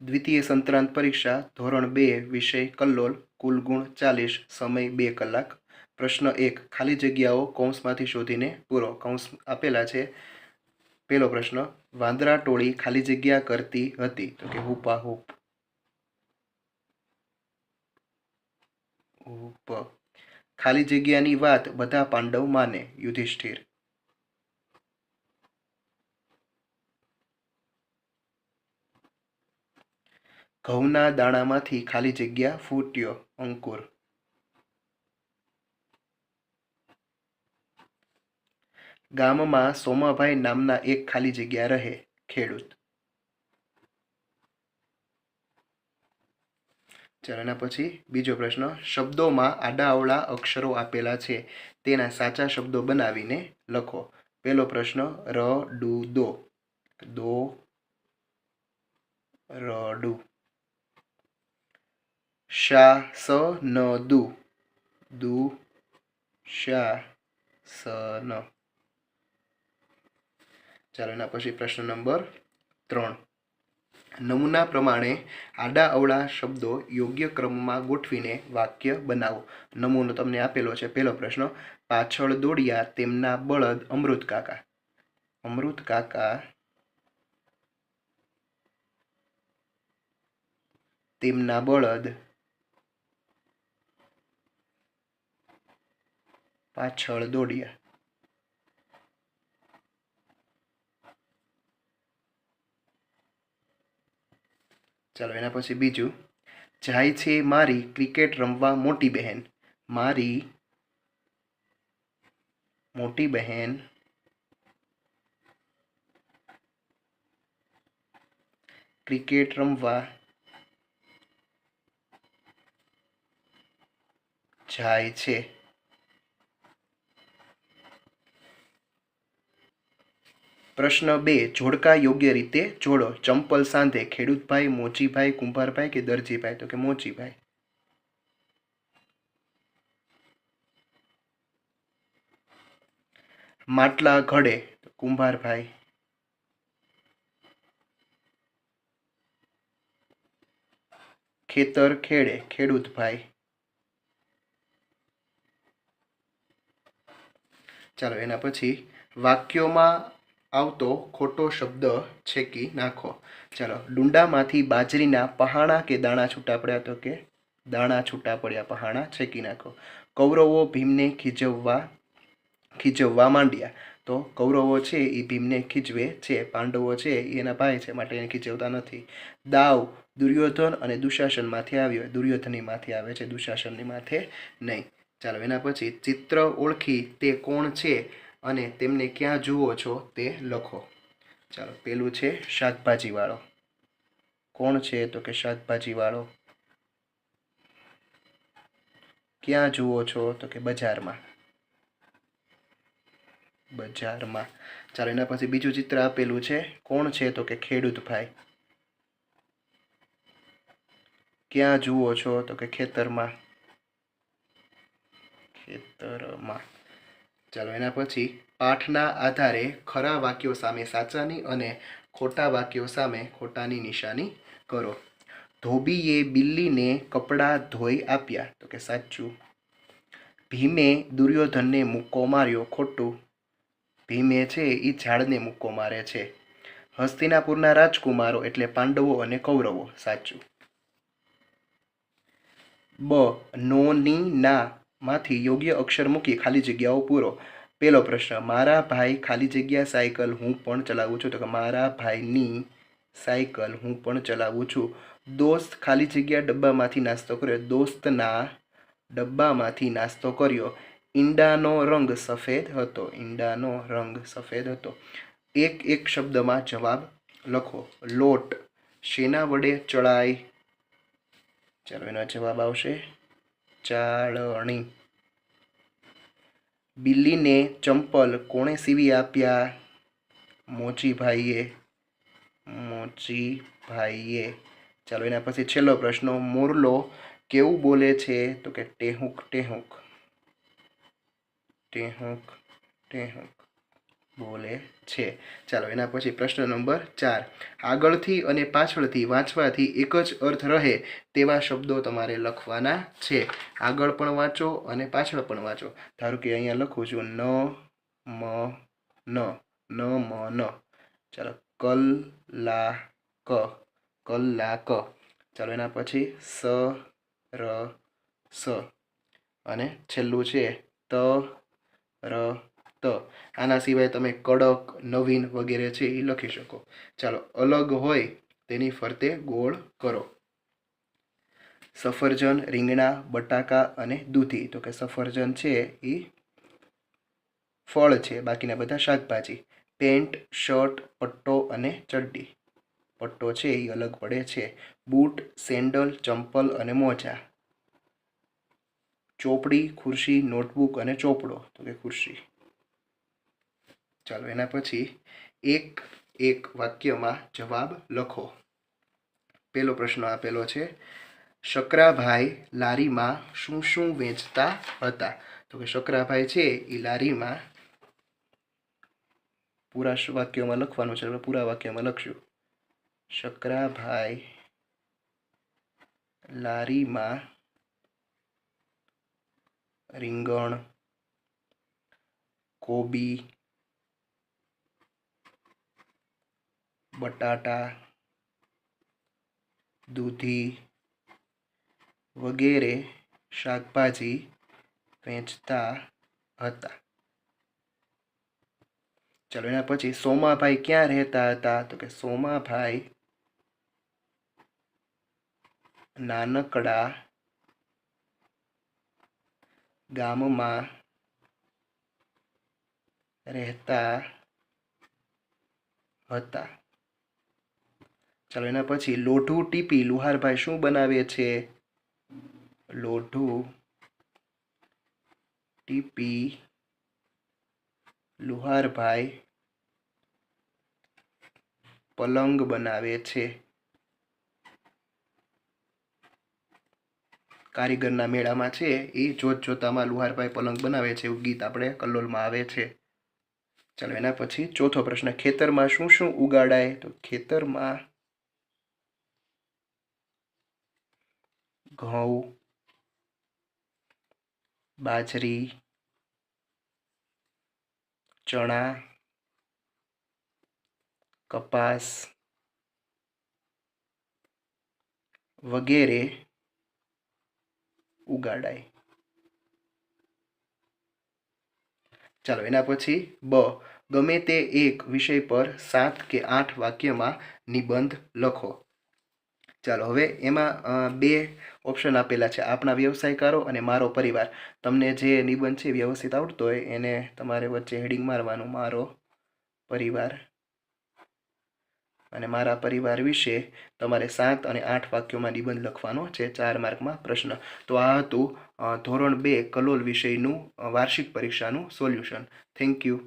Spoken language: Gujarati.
દ્વિતીય સંતરાંત પરીક્ષા, ધોરણ બે, વિષય કલ્લોલ, કુલ ગુણ ચાલીસ, સમય બે કલાક. પ્રશ્ન એક, ખાલી જગ્યાઓ કૌંસમાંથી શોધીને પૂરો. કૌંસ આપેલા છે. પહેલો પ્રશ્ન, વાંદરા ટોળી ખાલી જગ્યા કરતી હતી. તો કે હુપા. હુપ. ખાલી જગ્યાની વાત બધા પાંડવ માને, યુધિષ્ઠિર. ઘઉંના દાણામાંથી ખાલી જગ્યા ફૂટ્યો અંકુર. ગામમાં સોમાભાઈ નામના એક ખાલી જગ્યા રહે, ખેડૂત. ચાલો પછી બીજો પ્રશ્ન, શબ્દોમાં આડાઅવળા અક્ષરો આપેલા છે, તેના સાચા શબ્દો બનાવીને લખો. પહેલો પ્રશ્ન ર ડુ દો દો. રડુ. શા સ ન દુ દુ શા સ ન ચાલો એના પછી પ્રશ્ન નંબર ત્રણ. નમૂના પ્રમાણે આડા અવળા શબ્દો યોગ્ય ક્રમમાં ગોઠવીને વાક્ય બનાવો. નમૂનો તમને આપેલો છે. પહેલો પ્રશ્ન, પાછળ દોડ્યા તેમના બળદ અમૃત કાકા. અમૃત કાકા તેમના બળદ પાછળ દોડ્યા. ચાલો એના પછી બીજું. જાય છે મારી ક્રિકેટ રમવા મોટી બહેન. મારી મોટી બહેન. ક્રિકેટ રમવા જાય છે. પ્રશ્ન બે, જોડકા યોગ્ય રીતે જોડો. ચંપલ સાંધે, ખેડૂતભાઈ, મોચીભાઈ, કુંભારભાઈ કે દરજીભાઈ? તો કે મોચીભાઈ. માટલા ઘડે કુંભારભાઈ. ખેતર ખેડે, ખેડૂતભાઈ. ચાલો, એના પછી વાક્યોમાં આવતો ખોટો શબ્દ છેકી નાખો. ચાલો, ડુંડામાંથી બાજરીના પહાણા કે દાણા છૂટા પડ્યા તો કે દાણા છૂટા પડ્યા, પહાણા છેકી નાખો. કૌરવો ભીમને ખીજવવા ખીજવવા માંડ્યા. તો કૌરવો છે એ ભીમને ખીજવે છે, પાંડવો છે એ એના ભાઈ છે, માટે એને ખીજવતા નથી. દાવ દુર્યોધન અને દુશાસનમાંથી આવ્યો. દુર્યોધનની માથે આવે છે, દુશાસનની માથે નહીં. ચાલો, એના પછી ચિત્ર ઓળખી તે કોણ છે? અને તેમને ક્યાં જુઓ છો તે લખો. ચાલો, પેલું છે શાકભાજીવાળો. કોણ છે તો કે શાકભાજીવાળો? ક્યાં જુઓ છો તો કે બજારમાં? બજારમાં. ચાલો, એના પછી બીજું ચિત્ર આપેલું છે. કોણ છે તો કે ખેડૂત ભાઈ? ક્યાં જુઓ છો તો કે ખેતરમાં? ખેતરમાં. ચાલો એના પછી પાઠના આધારે ખરા વાક્યો સામે સાચાની અને ખોટા વાક્યો સામે ખોટાની નિશાની કરો. ધોબીએ બિલ્લીને કપડાં ધોઈ આપ્યા. તો કે સાચું. ભીમે દુર્યોધનને મુક્કો માર્યો ખોટું. ભીમે છે એ ઝાડને મુક્કો મારે છે. હસ્તિનાપુરના રાજકુમારો એટલે પાંડવો અને કૌરવો. સાચું. બ, નોની ના માંથી યોગ્ય અક્ષર મૂકી ખાલી જગ્યાઓ પૂરો. પહેલો પ્રશ્ન, મારા ભાઈ ખાલી જગ્યા સાયકલ હું પણ ચલાવું છું? તો કે, મારા ભાઈની સાયકલ હું પણ ચલાવું છું. દોસ્ત ખાલી જગ્યા ડબ્બામાંથી નાસ્તો કર્યો. દોસ્તના ડબ્બામાંથી નાસ્તો કર્યો. ઈંડાનો રંગ સફેદ હતો. ઈંડાનો રંગ સફેદ હતો. એક એક શબ્દમાં જવાબ લખો. લોટ શેના વડે ચડાય? ચાલો એનો જવાબ આવશે. ચાળણી. બિલ્લીને ચંપલ કોણે સીવી આપ્યા? મોચીભાઈએ મોચીભાઈએ. ચાલો એના પછી છેલ્લો પ્રશ્ન, મોરલો કેવું બોલે છે? તો કે ટેહુક ટેહુક. ટેહુક ટેહુક. બોલે છે. ચાલો, એના પછી પ્રશ્ન નંબર ચાર. આગળથી અને પાછળથી વાંચવાથી એક જ અર્થ રહે તેવા શબ્દો તમારે લખવાના છે. આગળ પણ વાંચો અને પાછળ પણ વાંચો. ધારો કે અહીંયા લખું છું, ન, મ, ન ન, મ, ન. ચાલો, કલ, લા, ક. કલાક ચાલો, એના પછી સ, ર, સ. અને છેલ્લું છે ત, ર ત આના સિવાય તમે કડક, નવીન વગેરે છે એ લખી શકો. ચાલો, અલગ હોય તેની ફરતે ગોળ કરો. સફરજન, રીંગણા, બટાકા અને દૂધી. તો કે સફરજન છે એ ફળ છે, બાકીના બધા શાકભાજી. પેન્ટ, શર્ટ, પટ્ટો અને ચડ્ડી. પટ્ટો છે એ અલગ પડે છે. બૂટ, સેન્ડલ, ચંપલ અને મોજા. ચોપડી, ખુરશી, નોટબુક અને ચોપડો. તો કે ખુરશી. ચાલો એના પછી એક એક વાક્યમાં જવાબ લખો. પેલો પ્રશ્ન આપેલો છે, શકરાભાઈ લારીમાં શું શું વેચતા હતા? તો કે શકરાભાઈ છે એ લારીમાં પૂરા વાક્યોમાં લખવાનું છે આપણે પૂરા વાક્યમાં લખશું. શકરાભાઈ લારીમાં રીંગણ, કોબી બટાટા, દૂધી વગેરે શાકભાજી વેચતા હતા. ચલો એના પછી સોમાભાઈ ક્યાં રહેતા હતા? તો કે સોમાભાઈ નાનકડા ગામમાં રહેતા હતા. ચાલો એના પછી લોઢું ટીપી લુહારભાઈ શું બનાવે છે? લોઢું ટીપી લુહારભાઈ પલંગ બનાવે છે. કારીગરના મેળામાં છે એ જોત જોતામાં લુહારભાઈ પલંગ બનાવે છે એવું ગીત આપણે કલ્લોલમાં આવે છે. ચાલો એના પછી ચોથો પ્રશ્ન, ખેતરમાં શું શું ઉગાડાય? તો ખેતરમાં ઘઉં, બાજરી, ચણા, કપાસ વગેરે ઉગાડાય. ચાલો, એના પછી બ, ગમે તે એક વિષય પર સાત કે આઠ વાક્યમાં નિબંધ લખો. ચાલો, હવે એમાં બે ઓપ્શન આપેલા છે. આપણા વ્યવસાયકારો અને મારો પરિવાર. તમને જે નિબંધ છે વ્યવસ્થિત આવડતો હોય, એને તમારે વચ્ચે હેડિંગ મારવાનું. મારો પરિવાર અને મારા પરિવાર વિશે તમારે સાત અને આઠ વાક્યોમાં નિબંધ લખવાનો છે, ચાર માર્કમાં પ્રશ્ન. તો આ હતું ધોરણ બે કલોલ વિષયનું વાર્ષિક પરીક્ષાનું સોલ્યુશન થેન્ક યુ